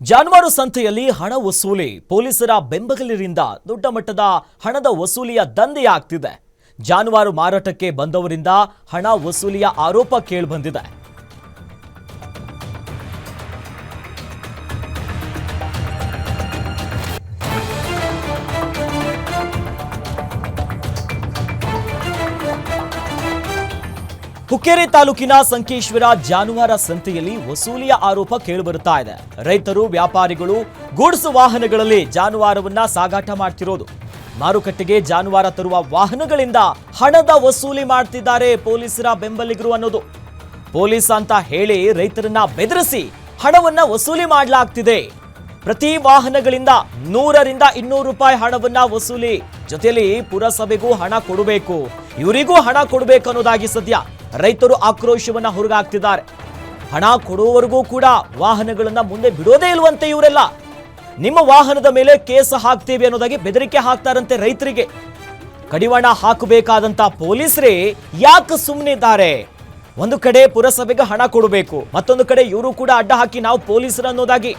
ಜಾನುವಾರು ಸಂತೆಯಲ್ಲಿ ಹಣ ವಸೂಲಿ ಪೊಲೀಸರ ಬೆಂಬಲಿಗರಿಂದ ದೊಡ್ಡ ಮಟ್ಟದ ಹಣದ ವಸೂಲಿಯ ದಂಧೆಯಾಗ್ತಿದೆ ಜಾನುವಾರು ಮಾರಾಟಕ್ಕೆ ಬಂದವರಿಂದ ಹಣ ವಸೂಲಿಯ ಆರೋಪ ಕೇಳಿಬಂದಿದೆ. ಹುಕ್ಕೇರಿ ತಾಲೂಕಿನ ಸಂಕೇಶ್ವರ ಜಾನುವಾರ ಸಂತೆಯಲ್ಲಿ ವಸೂಲಿಯ ಆರೋಪ ಕೇಳಿಬರುತ್ತಾ ಇದೆ. ರೈತರು, ವ್ಯಾಪಾರಿಗಳು ಗೂಡ್ಸ್ ವಾಹನಗಳಲ್ಲಿ ಜಾನುವಾರವನ್ನ ಸಾಗಾಟ ಮಾಡ್ತಿರೋದು. ಮಾರುಕಟ್ಟೆಗೆ ಜಾನುವಾರ ತರುವ ವಾಹನಗಳಿಂದ ಹಣದ ವಸೂಲಿ ಮಾಡ್ತಿದ್ದಾರೆ ಪೊಲೀಸರ ಬೆಂಬಲಿಗರು ಅನ್ನೋದು. ಪೊಲೀಸ್ ಅಂತ ಹೇಳಿ ರೈತರನ್ನ ಬೆದರಿಸಿ ಹಣವನ್ನ ವಸೂಲಿ ಮಾಡಲಾಗ್ತಿದೆ. ಪ್ರತಿ ವಾಹನಗಳಿಂದ ನೂರರಿಂದ ಇನ್ನೂರು ರೂಪಾಯಿ ಹಣವನ್ನ ವಸೂಲಿ ಜೊತೆಯಲ್ಲಿ ಪುರಸಭೆಗೂ ಹಣ ಕೊಡಬೇಕು, ಇವರಿಗೂ ಹಣ ಕೊಡಬೇಕು ಅನ್ನೋದಾಗಿ ಸದ್ಯ ರೈತರು ಆಕ್ರೋಶವನ್ನ ಹೊರಗಾಗ್ತಿದ್ದಾರೆ ಹಣ ಕೊಡುವವರೆಗೂ ಕೂಡ ವಾಹನಗಳನ್ನ ಮುಂದೆ ಬಿಡೋದೇ ಇಲ್ವಂತೆ ಇವರೆಲ್ಲ. ನಿಮ್ಮ ವಾಹನದ ಮೇಲೆ ಕೇಸ್ ಹಾಕ್ತೀವಿ ಅನ್ನೋದಾಗಿ ಬೆದರಿಕೆ ಹಾಕ್ತಾರಂತೆ ರೈತರಿಗೆ. ಕಡಿವಾಣ ಹಾಕಬೇಕಾದಂತ ಪೊಲೀಸರೇ ಯಾಕೆ ಸುಮ್ಮನಿದ್ದಾರೆ ಒಂದು ಕಡೆ ಪುರಸಭೆಗೆ ಹಣ ಕೊಡಬೇಕು, ಮತ್ತೊಂದು ಕಡೆ ಇವರು ಕೂಡ ಅಡ್ಡ ಹಾಕಿ ನಾವು ಪೊಲೀಸರು ಅನ್ನೋದಾಗಿ.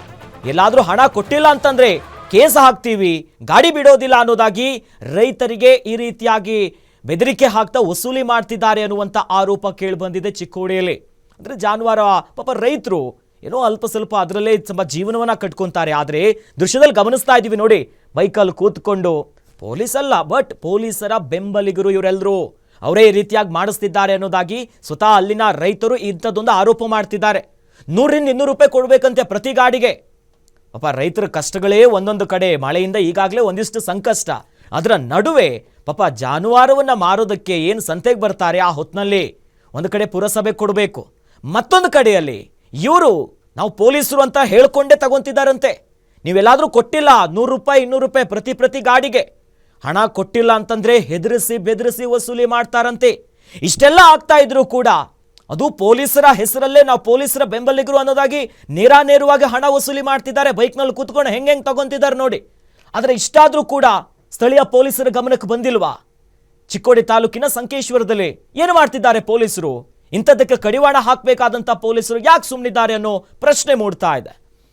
ಎಲ್ಲಾದರೂ ಹಣ ಕೊಟ್ಟಿಲ್ಲ ಅಂತಂದ್ರೆ ಕೇಸ್ ಹಾಕ್ತೀವಿ, ಗಾಡಿ ಬಿಡೋದಿಲ್ಲ ಅನ್ನೋದಾಗಿ ರೈತರಿಗೆ ಈ ರೀತಿಯಾಗಿ ಬೆದರಿಕೆ ಹಾಕ್ತಾ ವಸೂಲಿ ಮಾಡ್ತಿದ್ದಾರೆ ಅನ್ನುವಂಥ ಆರೋಪ ಕೇಳಿಬಂದಿದೆ ಚಿಕ್ಕೋಡಿಯಲ್ಲಿ. ಅಂದ್ರೆ ಜಾನುವಾರು, ಪಾಪ ರೈತರು ಏನೋ ಅಲ್ಪ ಸ್ವಲ್ಪ ಅದರಲ್ಲೇ ಸ್ವಲ್ಪ ಜೀವನವನ್ನ ಕಟ್ಕೊತಾರೆ. ಆದರೆ ದೃಶ್ಯದಲ್ಲಿ ಗಮನಿಸ್ತಾ ಇದ್ದೀವಿ ನೋಡಿ, ಬೈಕಲ್ಲಿ ಕೂತ್ಕೊಂಡು. ಪೊಲೀಸ್ ಅಲ್ಲ ಬಟ್ ಪೊಲೀಸರ ಬೆಂಬಲಿಗರು ಇವರೆಲ್ಲರೂ ಅವರೇ ಈ ರೀತಿಯಾಗಿ ಮಾಡಿಸ್ತಿದ್ದಾರೆ ಅನ್ನೋದಾಗಿ ಸ್ವತಃ ಅಲ್ಲಿನ ರೈತರು ಇಂಥದ್ದೊಂದು ಆರೋಪ ಮಾಡ್ತಿದ್ದಾರೆ. ನೂರರಿಂದ ಇನ್ನೂರು ರೂಪಾಯಿ ಕೊಡಬೇಕಂತೆ ಪ್ರತಿ ಗಾಡಿಗೆ. ಪಾಪ ರೈತರ ಕಷ್ಟಗಳೇ ಒಂದೊಂದು ಕಡೆ. ಮಳೆಯಿಂದ ಈಗಾಗಲೇ ಒಂದಿಷ್ಟು ಸಂಕಷ್ಟ. ಅದರ ನಡುವೆ ಪಾಪ ಜಾನುವಾರವನ್ನು ಮಾರೋದಕ್ಕೆ ಏನು ಸಂತೆಗೆ ಬರ್ತಾರೆ ಆ ಹೊತ್ತಿನಲ್ಲಿ ಒಂದು ಕಡೆ ಪುರಸಭೆ ಕೊಡಬೇಕು, ಮತ್ತೊಂದು ಕಡೆಯಲ್ಲಿ ಇವರು ನಾವು ಪೊಲೀಸರು ಅಂತ ಹೇಳಿಕೊಂಡೇ ತಗೊಂತಿದ್ದಾರಂತೆ. ನೀವೆಲ್ಲಾದರೂ ಕೊಟ್ಟಿಲ್ಲ, ನೂರು ರೂಪಾಯಿ, ಇನ್ನೂರು ರೂಪಾಯಿ ಪ್ರತಿ ಪ್ರತಿ ಗಾಡಿಗೆ. ಹಣ ಕೊಟ್ಟಿಲ್ಲ ಅಂತಂದರೆ ಹೆದರಿಸಿ ಬೆದರಿಸಿ ವಸೂಲಿ ಮಾಡ್ತಾರಂತೆ. ಇಷ್ಟೆಲ್ಲ ಆಗ್ತಾ ಇದ್ರು ಕೂಡ ಅದು ಪೊಲೀಸರ ಹೆಸರಲ್ಲೇ ನಾವು ಪೊಲೀಸರ ಬೆಂಬಲಿಗರು ಅನ್ನೋದಾಗಿ ನೇರಾನೇರವಾಗಿ ಹಣ ವಸೂಲಿ ಮಾಡ್ತಿದ್ದಾರೆ. ಬೈಕ್ನಲ್ಲಿ ಕೂತ್ಕೊಂಡು ಹೆಂಗೆ ಹೆಂಗೆ ತಗೊಂತಿದ್ದಾರೆ ನೋಡಿ. ಆದರೆ ಇಷ್ಟಾದರೂ ಕೂಡ ಸ್ಥಳೀಯ ಪೊಲೀಸರ ಗಮನಕ್ಕೆ ಬಂದಿಲ್ವಾ? ಚಿಕ್ಕೋಡಿ ತಾಲೂಕಿನ ಸಂಕೇಶ್ವರದಲ್ಲಿ ಏನು ಮಾಡ್ತಿದ್ದಾರೆ ಪೊಲೀಸರು? ಇಂಥದ್ದಕ್ಕೆ ಕಡಿವಾಣ ಹಾಕಬೇಕಾದಂಥ ಪೊಲೀಸರು ಯಾಕೆ ಸುಮ್ಮನಿದ್ದಾರೆ ಅನ್ನೋ ಪ್ರಶ್ನೆ ಮೂಡ್ತಾ ಇದೆ.